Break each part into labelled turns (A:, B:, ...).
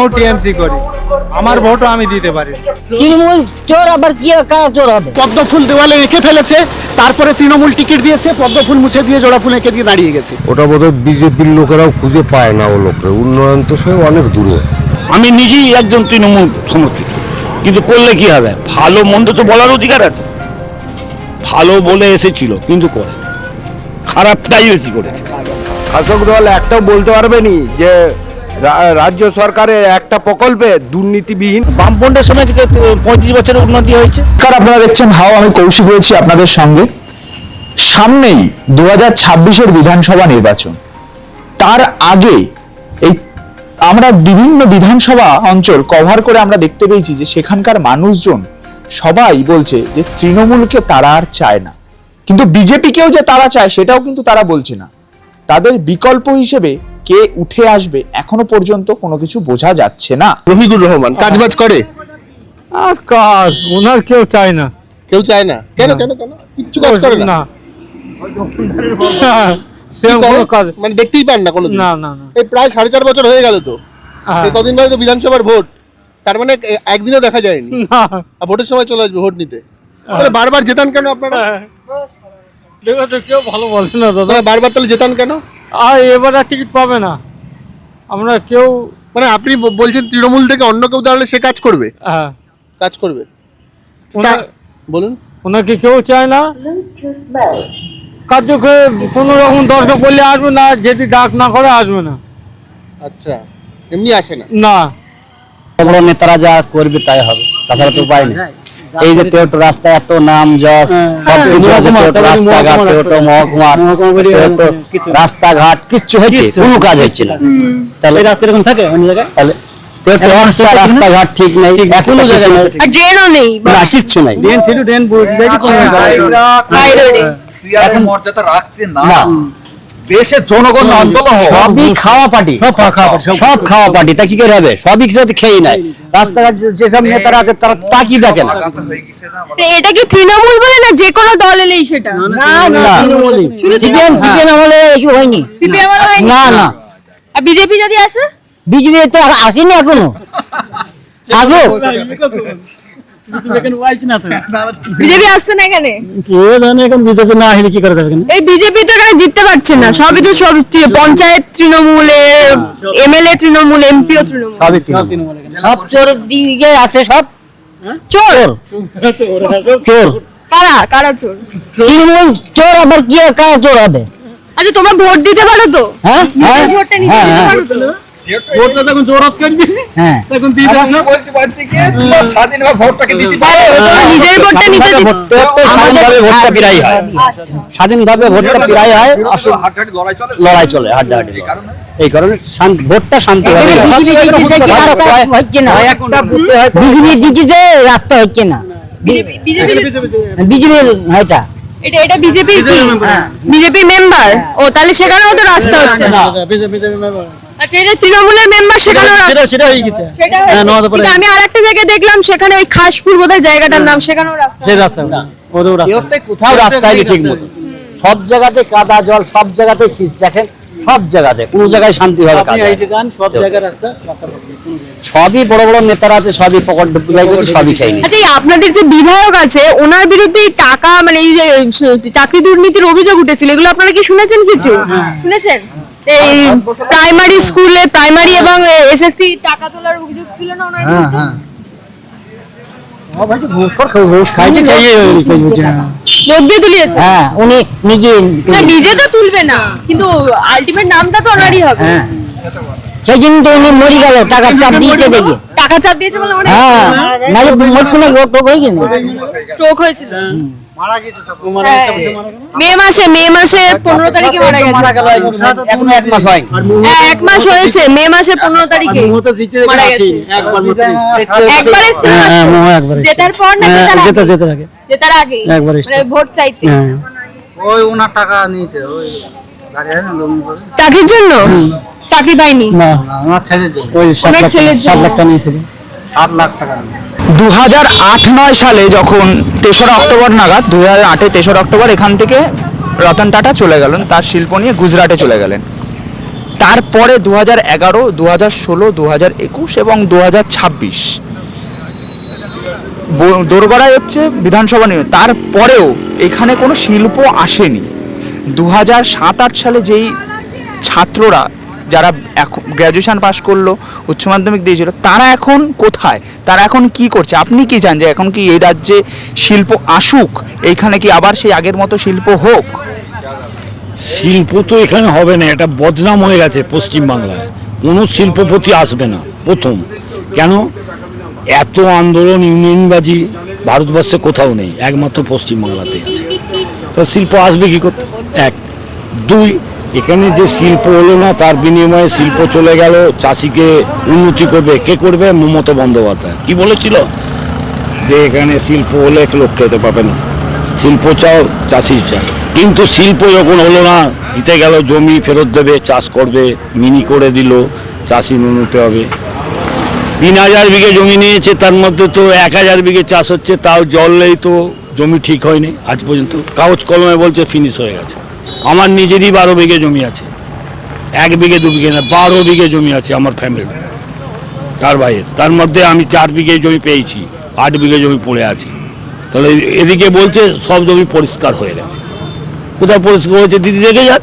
A: আমিও টিএমসি করি। আমার ভোটও আমি দিতে পারি।
B: তৃণমূল চোর আবার কি কারা চোর হবে?
C: পদ্ম ফুল দেওয়ালে এঁকে ফেলেছে তারপরে তৃণমূল টিকিট দিয়েছে পদ্ম ফুল মুছে দিয়ে জোড়া ফুল এঁকে দিয়ে দাঁড়িয়ে গেছে।
D: ওটা বোধহয় বিজেপির লোকেরাও খুঁজে পায় না ও লোকরা। উন্নয়ন তো সে অনেক দূরে।
E: আমি নিজেই একজন তৃণমূল সমর্থিত কিন্তু করলে কি হবে? ভালো মন্দ তো বলার অধিকার আছে। ভালো বলে এসেছিল কিন্তু করে খারাপটাই বেশি করেছে।
D: শাসক দল একটাও বলতে পারবে নি যে রাজ্য সরকারের একটা প্রকল্পে দুর্নীতিবিহীন
E: বামপন্ডের সময় থেকে পঁয়ত্রিশ বছরের উন্নতি হয়েছে।
F: নমস্কার আপনারা দেখছেন হাও আমি কৌশিক রয়েছি আপনাদের সঙ্গে। সামনেই দু হাজার ছাব্বিশের বিধানসভা নির্বাচন। তার আগে এই আমরা বিভিন্ন বিধানসভা অঞ্চল কভার করে আমরা দেখতে পেয়েছি যে সেখানকার মানুষজন সবাই বলছে যে তৃণমূলকে তারা আর চায় না। কিন্তু বিজেপিকেও যে তারা চায় সেটাও কিন্তু তারা বলছে না। তাদের বিকল্প হিসেবে কে উঠে আসবে এখনও পর্যন্ত কোনো কিছু বোঝা যাচ্ছে না।
C: রফিকুর রহমান কাজবাজ করে?
A: আর কাজ ওনার কেউ চায় না।
C: কেউ চায় না? কেন কেন কেন? কিচ্ছু কাজ করে না?
A: কোনো
C: মানে দেখতেই পান না কোনোদিন?
A: না না
C: এই প্রায় সাড়ে চার বছর হয়ে গেল তো।
A: হ্যাঁ।
C: কদিন ধরে তো বিধানসভার ভোট। তার মানে একদিনও দেখা যায়নি। আর ভোটের সময় চলে আসবে ভোট নিতে। তাহলে বারবার জেতান কেন আপনারা?
A: দেখো তো কেউ ভালো বলে না দাদা।
C: বারবার তাহলে জেতান কেন?
A: আর এবার আর টিকিট পাবে না। আমরা কেউ
C: মানে আপনি বলছেন তৃণমূল থেকে অন্য কেউ দাঁড়ালে সে কাজ করবে?
A: হ্যাঁ।
C: কাজ করবে।
A: ওনার-
C: বলুন।
A: ওনাকে কেউ চায় না। কার্যকে কোনো রকম দরকার পড়লে আসবে না যদি ডাক না করে আসবে না।
C: আচ্ছা এমনি আসে না?
A: না।
B: বড় নেতারা যা করবে তাই হবে তাছাড়া তো উপায় নেই। এই যে তেহট্ট রাস্তা এত নাম যশ সব কিছু আছে তেহট্ট রাস্তাঘাট মহকুমা রাস্তাঘাট কিচ্ছু হচ্ছে কোনো কাজ হচ্ছে না। তাহলে রাস্তা এরকম থাকে অন্য জায়গায়? তাহলে রাস্তাঘাট ঠিক নেই এখনও নেই
G: নেই
B: কিচ্ছু নাই।
H: মর্যাদা রাখছে না। দেশের জনগণ আন্দোলন
B: সবই খাওয়া পার্টি। সব খাওয়া পার্টি তা কি করে হবে? সবই কিছু খেয়ে নাই রাস্তাঘাট যেসব নেতারা আছে তারা তা কি দেখে না?
H: হয়ে
G: এটা কি তৃণমূল বলে না যে কোনো দল এলেই সেটা?
B: না না সিপিএম সিপিএম আমলে কিছু হয়নি?
G: সিপিএম
B: না না।
G: আর বিজেপি যদি আসে?
B: বিজেপি তো আর আসেনি এখনও। আসো
G: বিজেপি আসছে না এখানে?
B: এখন বিজেপি না আসলে কি করে যাবে
G: এই বিজেপি তো এখানে জিততে পারছে না। সবই তো সব পঞ্চায়েত তৃণমূলের এমএলএ তৃণমূল এমপিও তৃণমূল।
B: সবই সব চোরের দিকে আছে সব। চোর? চোর।
G: কারা? কারা চোর?
B: তৃণমূল চোর আবার কি কারা চোর হবে?
G: আচ্ছা তোমরা ভোট দিতে পারো তো?
B: হ্যাঁ হ্যাঁ
G: নিজের ভোটটা
B: হ্যাঁ,
G: দিতে
B: হ্যাঁ।
G: পারো তো
B: হ্যাঁ
H: বলতে পারছি কি তোমার স্বাধীনভাবে ভোটটাকে দিতে
G: পারো, তোমরা ভোটটা নিজে দিতে
B: স্বাধীনভাবে ভোটটা প্রায় হয়। স্বাধীনভাবে ভোটটা প্রায় হয়
H: আসলে হাড্ডাহাড্ডি লড়াই চলে?
B: লড়াই চলে হাড্ডাহাড্ডি।
H: এই কারণে?
B: শান্ত- ভোটটা বিজেপি জিতেছে রাস্তা হচ্ছে না?
G: বিজেপি বিজেপি
B: বিজেপি হয়েছে।
G: এটা এটা বিজেপির কি বিজেপির মেম্বার ও তাহলে সেখানেও তো রাস্তা হচ্ছে না। আচ্ছা তৃণমূলের মেম্বার সেখানেও রাস্তা। সেটা হয়েছে কিন্তু আমি আর একটা জায়গায় দেখলাম সেখানে ওই খাসপুর বোধহয় জায়গাটার নাম সেখানেও রাস্তা। হচ্ছে।
B: কোথাও রাস্তা হয়নি ঠিক মতো। সব জায়গাতে কাদা জল সব জায়গাতে খিস দেখেন সব জায়গাতে কোনো জায়গায় শান্তি হবে কাজ হয় না। সবই বড় বড় নেতারা আছে সবই পকেট পূজাই করে সবই নিচ্ছে।
G: আচ্ছা এই আপনাদের যে বিধায়ক আছে ওনার বিরুদ্ধে টাকা মানে এই যে চাকরি দুর্নীতির অভিযোগ উঠেছিল এগুলো আপনারা কি শুনেছেন কিছু? শুনেছেন? এই প্রাইমারি স্কুলে প্রাইমারি এবং এসএসসি টাকা তোলার অভিযোগ ছিল না ওনার
B: হ্যাঁ উনি নিজে
G: নিজে তো তুলবে না কিন্তু আলটিমেট নামটা তো ওনারই হবে।
B: হ্যাঁ। সেই জন্য তো উনি মরে গেল টাকা চাপ দিয়েছে দেখে।
G: টাকা চাপ দিয়েছে বলে
B: হ্যাঁ? নাহলে মোট কোনো রোগ টোগ হয়ে গেল।
G: স্ট্রোক হয়েছিল। মে মাসে মে মাসে পনেরো তারিখে মারা গেছে।
B: এখনও এক মাস হয়
G: হ্যাঁ, এক মাস হয়েছে মে মাসের পনেরো তারিখে মারা গেছে। একবার এসেছিল মাত্র? জেতার পর না জেতার আগে? জেতার আগে। ভোট চাইতে।
A: ওই ওনার টাকা নিয়েছে ওই গাড়ি আছে না লোন করে
G: চাকরির জন্য? চাকরি পাইনি?
A: আমার ছেলের জন্য।
G: ওনার ছেলের জন্য?
A: সাত লাখ টাকা।
F: দু হাজার আট নয় সালে যখন তেসরা অক্টোবর নাগাদ দু হাজার আটে তেসরা অক্টোবর এখান থেকে রতন টাটা চলে গেলেন, তার শিল্প নিয়ে গুজরাটে চলে গেলেন। তারপরে দু হাজার এগারো দু হাজার ষোলো দু হাজার একুশ এবং দু হাজার ছাব্বিশ দোরগড়ায় হচ্ছে বিধানসভা নির্বাচন তারপরেও এখানে কোনো শিল্প আসেনি। দু হাজার সাত আট সালে যেই ছাত্ররা যারা এখন গ্র্যাজুয়েশন পাশ করল, উচ্চ মাধ্যমিক দিয়েছিল তারা এখন কোথায়? তারা এখন কি করছে? আপনি কি চান যে এখন কি এই রাজ্যে শিল্প আসুক? এইখানে কি আবার সেই আগের মতো শিল্প হোক?
E: শিল্প তো এখানে হবে না, এটা বদনাম হয়ে গেছে পশ্চিমবাংলায়। কোনো শিল্পপতি আসবে না, প্রথম। কেন? এত আন্দোলন, ইউনিয়নবাজি ভারতবর্ষে কোথাও নেই, একমাত্র পশ্চিমবাংলাতে আছে। তো শিল্প আসবে কি করতে? এক। দুই এখানে যে শিল্প হলো না, তার বিনিময়ে শিল্প চলে গেল, চাষিকে উন্নতি করবে। কে করবে? মমতা বন্দ্যোপাধ্যায়। কি বলেছিল? যে এখানে শিল্প হলে এক লোক খেতে পাবে না। শিল্প চাও, চাষি চাও কিন্তু শিল্প যখন হলো না, জিতে গেল জমি, ফেরত দেবে, চাষ করবে, মিনি করে দিল, চাষি উন্নতি হবে। তিন হাজার বিঘে জমি নিয়েছে, তার মধ্যে তো এক হাজার বিঘে চাষ হচ্ছে, তাও জল নেই তো, জমি ঠিক হয়নি আজ পর্যন্ত। কাগজ কলমে বলছে ফিনিশ হয়ে গেছে। আমার নিজেরই বারো বিঘে জমি আছে। এক বিঘে, দু বিঘে না, বারো বিঘে জমি আছে আমার ফ্যামিলি চার ভাইয়ের। তার মধ্যে আমি চার বিঘে জমি পেয়েছি, আট বিঘে জমি পড়ে আছি। তাহলে এদিকে বলছে সব জমি পরিষ্কার হয়ে গেছে। কোথায় পরিষ্কার হয়েছে দিদি দেখে যান।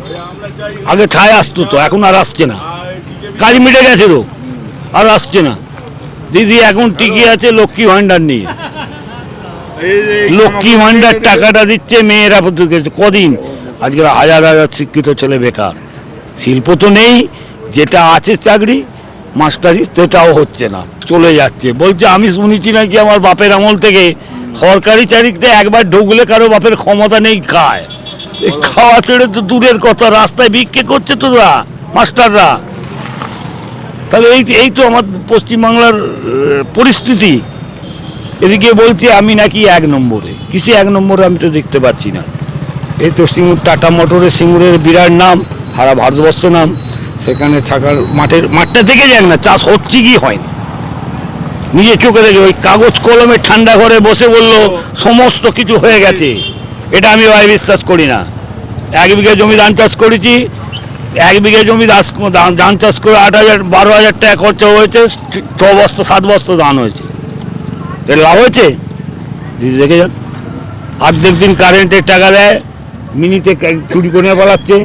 E: আগে ঠায় আসতো তো, এখন আর আসছে না। কাজ মিটে গেছে তো, আর আসছে না। দিদি এখন টিকে আছে, লক্ষ্মী ভাণ্ডার নিয়ে। লক্ষ্মী ভাণ্ডার টাকাটা দিচ্ছে, মেয়েরা কদিন? আজকে হাজার হাজার শিক্ষিত ছেলে বেকার। শিল্প তো নেই, যেটা আছে চাকরি, মাস্টারি, সেটাও হচ্ছে না, চলে যাচ্ছে। বলছে, আমি শুনেছি নাকি আমার বাপের আমল থেকে সরকারি চাকরিতে একবার ঢুকলে কারও বাপের ক্ষমতা নেই, খায়। খাওয়া ছেড়ে তো দূরের কথা, রাস্তায় ভিক্ষে করছে তোরা মাস্টাররা। তাহলে এই এই তো আমার পশ্চিমবাংলার পরিস্থিতি। এদিকে বলছে, আমি নাকি এক নম্বরে। কিসে এক নম্বরে আমি তো দেখতে পাচ্ছি না। এই তো সিঙ্গুর, টাটা মোটরের সিঙ্গুরের বিরাট নাম, সারা ভারতবর্ষ নাম। সেখানে থাকার মাঠের, মাঠটা থেকে যাক না, চাষ হচ্ছে কি হয় না। নিজে চোখে দেখে, ওই কাগজ কলমে ঠান্ডা ঘরে বসে বলল, সমস্ত কিছু হয়ে গেছে। এটা আমি ভাই বিশ্বাস করি না। এক বিঘা জমি ধান চাষ করেছি, এক বিঘা জমি ধান চাষ করে আট হাজার, বারো হাজার টাকা খরচা হয়েছে, ছ বস্তা, সাত বস্তা ধান হয়েছে। লাভ হয়েছে? দিদি দেখে যান। অর্ধেক দিন কারেন্টের টাকা দেয় মিনিতে চুরি করে পালাচ্ছে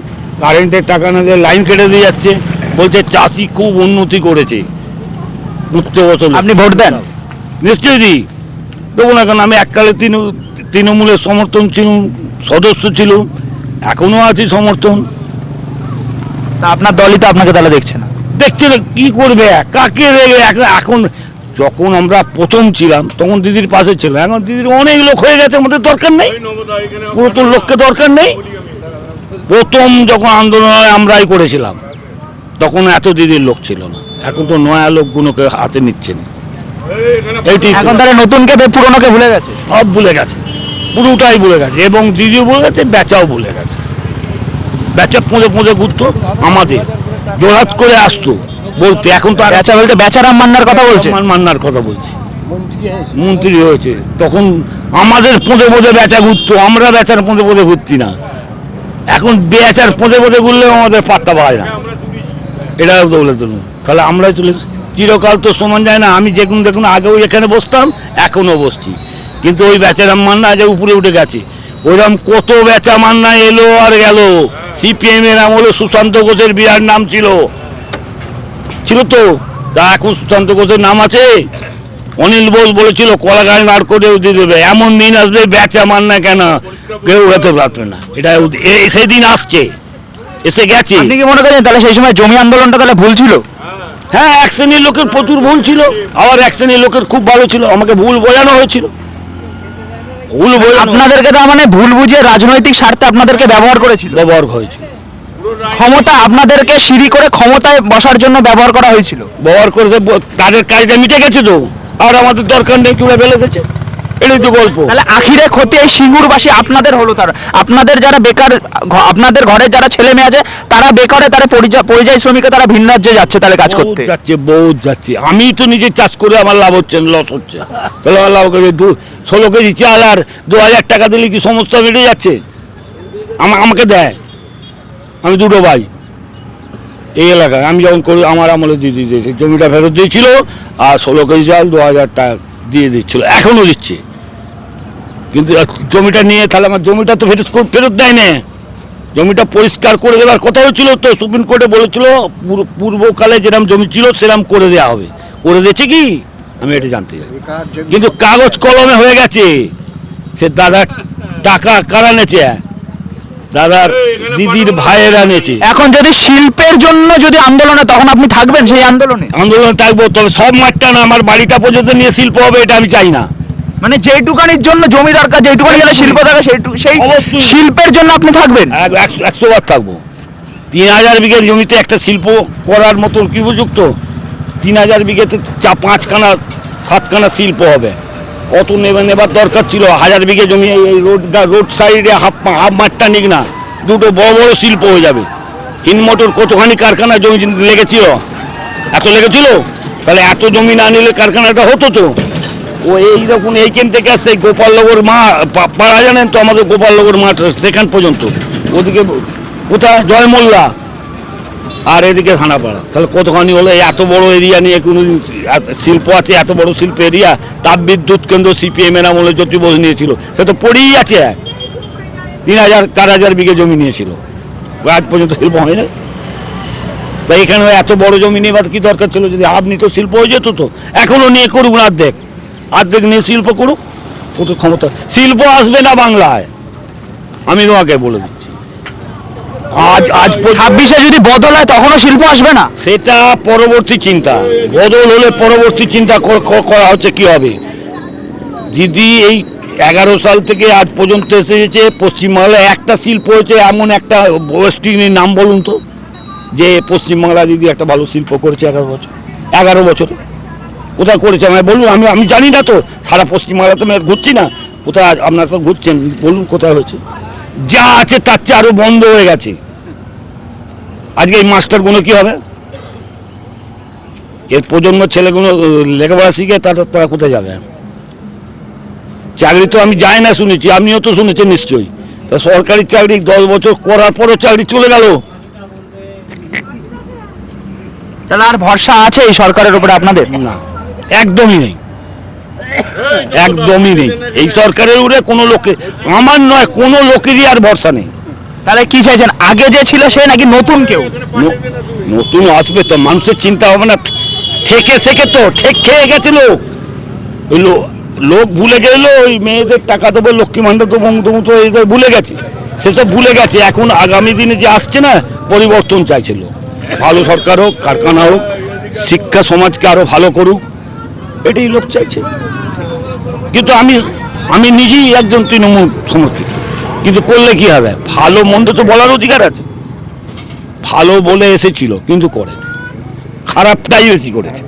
E: কারেন্টের টাকা না দিয়ে লাইন কেটে দিয়ে যাচ্ছে বলছে চাষি খুব উন্নতি করেছে। বছর
F: আপনি ভোট দেন?
E: নিশ্চয়ই দিই। দেবো না কেন আমি এককালে তৃণ তৃণমূলের সমর্থন ছিলাম সদস্য ছিল এখনও আছি সমর্থন।
F: তা আপনার দলই তো আপনাকে তাহলে দেখছে না।
E: দেখছে না কি করবে? কাকে এখন এখন যখন আমরা প্রথম ছিলাম তখন দিদির পাশে ছিল এখন দিদির অনেক লোক হয়ে গেছে আমাদের দরকার নেই। পুরাতন লোককে দরকার নেই। প্রথম যখন আন্দোলন হয় আমরাই করেছিলাম। তখন এত দিদির লোক ছিল না। এখন তো নয়া লোকগুলোকে হাতে নিচ্ছেন। এইটি
F: এখন তাহলে নতুনকে পুরনোকে ভুলে গেছে?
E: সব ভুলে গেছে। পুরোটাই ভুলে গেছে। এবং দিদিও ভুলে গেছে বেচাও ভুলে গেছে। বেচা পুঁজে পুঁজে ঘুরতো আমাদের। জোড়াত করে আসতো। বলতে এখন তো আর
F: বেচা বলতে বেচারাম মান্নার কথা বলছে।
E: আমার মান্নার কথা বলছি। মন্ত্রী হয়েছে? তখন আমাদের পোঁদে পোঁদে বেচা ঘুরতো আমরা বেচার পোঁদে পোঁদে ঘুরছি না। এখন বেচার পোঁদে পোঁদে ঘুরলেও আমাদের পাত্তা পায় না। এটা বলে তুলুন তাহলে আমরাই তুলে চিরকাল তো সমান যায় না। আমি যেগুন দেখুন আগেও এখানে বসতাম এখনও বসছি। কিন্তু ওই বেচারাম মান্না আজ উপরে উঠে গেছে। ওইরকম কত বেচা মান্না এলো আর গেল। সিপিএম এর আমলে সুশান্ত ঘোষের বিরাট নাম ছিল। ছিল তো। তা এখন সুশান্ত ঘোষের নাম আছে। অনিল বোস বলেছিল কলা গাছ নাড় করেও দিয়ে দেবে। এমন দিন আসবে বেচা মান না কেন কেউ উড়াতে পারবে না। এটা এ- সেদিন আসছে। এসে গেছে।
F: আপনি কি মনে করেন তাহলে সেই সময় জমি আন্দোলনটা তাহলে ভুল ছিল?
E: হ্যাঁ এক শ্রেণির লোকের প্রচুর ভুল ছিল। আবার এক শ্রেণির লোকের খুব ভালো ছিল। আমাকে ভুল বোঝানো হয়েছিল। ভুল
F: আপনাদেরকে তার মানে ভুল বুঝে রাজনৈতিক স্বার্থে আপনাদেরকে ব্যবহার করেছিল?
E: ব্যবহার হয়েছিল।
F: ক্ষমতা আপনাদেরকে সিঁড়ি করে ক্ষমতায় বসার জন্য ব্যবহার করা হয়েছিল।
E: ব্যবহার করেছে তাদের কাজটা মিটে গেছে তো। আর আমাদের দরকার নেই চুড়ে ফেলে দিয়েছে এটাই তো গল্প
F: তাহলে আখিরে ক্ষতি এই সিঙ্গুরবাসী আপনাদের হলো তার। আপনাদের যারা বেকার আপনাদের ঘরে যারা ছেলে মেয়ে আছে তারা বেকারে তারা পরিযায়ী শ্রমিকে তারা ভিন রাজ্যে যাচ্ছে তাহলে কাজ করতে।
E: যাচ্ছে বহুত যাচ্ছে। আমি তো নিজে চাষ করে আমার লাভ হচ্ছে লস হচ্ছে। তাহলে আমার লাভ করে দু ষোলো কেজি চাল আর দু হাজার টাকা দিলে কি সমস্ত বেড়ে যাচ্ছে? আমাকে দেয়। আমি দুটো ভাই। এই এলাকায় আমি যখন করি, আমার আমলে দিয়ে দিয়ে দিয়েছে। জমিটা ফেরত দিয়েছিল আর ষোলো কেজি চাল দু হাজার টাকা দিয়ে দিচ্ছিল। এখনও দিচ্ছে। কিন্তু জমিটা নিয়ে তাহলে আমার জমিটা তো ফেরত ফেরত দেয় না। জমিটা পরিষ্কার করে দেওয়ার কথা হচ্ছিল তো, সুপ্রিম কোর্টে বলেছিল পূর্ব- পূর্বকালে যেরকম জমি ছিল সেরকম করে দেওয়া হবে। করে দিয়েছে কি? আমি এটা জানতে চাই। কিন্তু কাগজ কলমে হয়ে গেছে। সে দাদার টাকা কারা নেছে? দাদার দিদির ভাইয়েরা নেছে
F: এখন যদি শিল্পের জন্য যদি আন্দোলন হয় তখন আপনি থাকবেন সেই আন্দোলনে?
E: আন্দোলন থাকব তবে সব মাঠটা না আমার বাড়িটা পর্যন্ত নিয়ে শিল্প হবে এটা আমি চাই না।
F: মানে যেইটুকানির জন্য জমি দরকার যেইটুকানি গেলে শিল্প দরকার সেইটুকু সেই
E: অবশ্যই।
F: শিল্পের জন্য আপনি থাকবেন?
E: একশো- একশো বার থাকব। তিন হাজার বিঘে জমিতে একটা শিল্প করার মতন কি উপযুক্ত? তিন হাজার বিঘেতে চা পাঁচখানা সাতখানা শিল্প হবে। কত নেবে নেবার দরকার ছিল। হাজার বিঘে জমি, এই রোডটা রোড সাইডে হাফ হাফ মাঠটা নিক না। দুটো বড় বড় শিল্প হয়ে যাবে। হিনমোটর কতখানি কারখানা জমি লেগেছিল? এত লেগেছিল? তাহলে এত জমি না নিলে কারখানাটা হতো তো। ও এই এইরকম এইখান থেকে আসছে গোপালনগর মা পাড়া জানেন তো আমাদের গোপালনগর মাঠ সেখান পর্যন্ত। ওদিকে কোথায়? জয়মোল্লা। আর এদিকে থানাপাড়া তাহলে কতখানি হলো? এত বড় এরিয়া নিয়ে কোনো শিল্প আছে? এত বড় শিল্প এরিয়া তাপ বিদ্যুৎ কেন্দ্র সিপিএম এর আমলে জ্যোতি বোস নিয়েছিল। সে তো পড়েই আছে। তিন হাজার, চার হাজার বিঘে জমি নিয়েছিল। আজ পর্যন্ত শিল্প হয় না তাই এখানে এত বড় জমি নেবার কি দরকার ছিল? যদি আপনি তো শিল্প হয়ে যেত তো। এখনও নিয়ে করুক না অর্ধেক। অর্ধেক নিয়ে শিল্প করুক। কত ক্ষমতা। শিল্প আসবে না বাংলায়। আমি তোমাকে বলে দিচ্ছি। আজ আজ
F: ছাব্বিশে যদি বদল হয় তখনও শিল্প আসবে না।
E: সেটা পরবর্তী চিন্তা। বদল হলে পরবর্তী চিন্তা কর- হচ্ছে কি হবে? যদি এই এগারো সাল থেকে আজ পর্যন্ত এসেছে পশ্চিমবাংলায় একটা শিল্প হয়েছে এমন একটা ওয়েস্টিনের নাম বলুন তো যে পশ্চিমবাংলা দিদি একটা ভালো শিল্প করেছে এগারো বছর এগারো বছরে। কোথায় করেছে? আমায় বলুন আমি আমি জানি না তো সারা পশ্চিমবাংলা তো আমি ঘুরছি না। কোথায় আপনারা তো ঘুরছেন বলুন কোথায় হয়েছে। যা আছে তার চেয়ে আরও বন্ধ হয়ে গেছে। আজকে এই মাস্টারগুলো কি হবে? এর প্রজন্ম ছেলেগুলো লেখাপড়া শিখে তারা তারা কোথায় যাবে? চাকরি তো আমি যাই না শুনেছি আপনিও তো শুনেছেন নিশ্চয়ই। তা সরকারি চাকরি দশ বছর করার পরও চাকরি চলে গেল।
F: তাহলে আর ভরসা আছে এই সরকারের উপরে আপনাদের?
E: না একদমই নেই। একদমই নেই। এই সরকারের উপরে কোনো লোকে আমার নয়, কোনো লোকেরই আর ভরসা নেই।
F: তাহলে কি চাইছেন? আগে যে ছিল সে নাকি নতুন কেউ?
E: নতুন আসবে তো, মানুষের চিন্তা ভাবনা থেকে শেখে তো ঠেক খেয়ে গেছে লোক ওই লোক ভুলে গেল, ওই মেয়েদের টাকা দেবো, লক্ষ্মী ভাণ্ডার দেবো অমুক তো এদের ভুলে গেছে। সেসব ভুলে গেছে। এখন আগামী দিনে যে আসছে না, পরিবর্তন চাইছে লোক। ভালো সরকার হোক, কারখানা হোক, শিক্ষা সমাজকে আরও ভালো করুক, এটাই লোক চাইছে। কিন্তু আমি আমি নিজেই একজন তৃণমূল সমর্থিত। কিন্তু করলে কি হবে? ভালো মন্দ তো বলার অধিকার আছে। ভালো বলে এসেছিল, কিন্তু করে খারাপটাই বেশি করেছে।